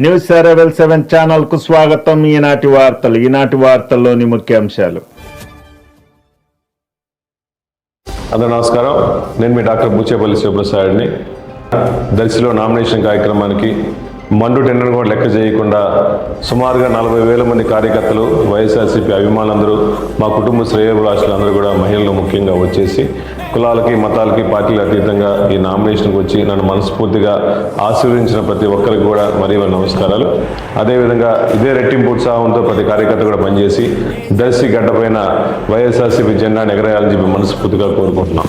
News seven seven ఛానల్కు స్వాగతం. ఈనాటి వార్తలు ఈనాటి వార్తల్లోని ముఖ్యాంశాలు. అందరూ నమస్కారం. నేను మీ డాక్టర్ బుచ్చేపల్లి శివప్రసాద్ని దర్శిలో నామినేషన్ కార్యక్రమానికి మండు టెండర్ కూడా లెక్క చేయకుండా సుమారుగా నలభై వేల మంది కార్యకర్తలు వైఎస్ఆర్సీపీ అభిమానులందరూ మా కుటుంబ శ్రేయోభిలాషులు అందరూ కూడా మహిళలు ముఖ్యంగా వచ్చేసి కులాలకి మతాలకి పార్టీలు అతీతంగా ఈ నామినేషన్కి వచ్చి నన్ను మనస్ఫూర్తిగా ఆశీర్వదించిన ప్రతి ఒక్కరికి కూడా మరీ నమస్కారాలు. అదేవిధంగా ఇదే రెట్టింపు ఉత్సాహంతో ప్రతి కార్యకర్త కూడా పనిచేసి దర్శి గడ్డపైన వైఎస్ఆర్సీపీ జెండాను ఎగరేయాలని చెప్పి మనస్ఫూర్తిగా కోరుకుంటున్నాం.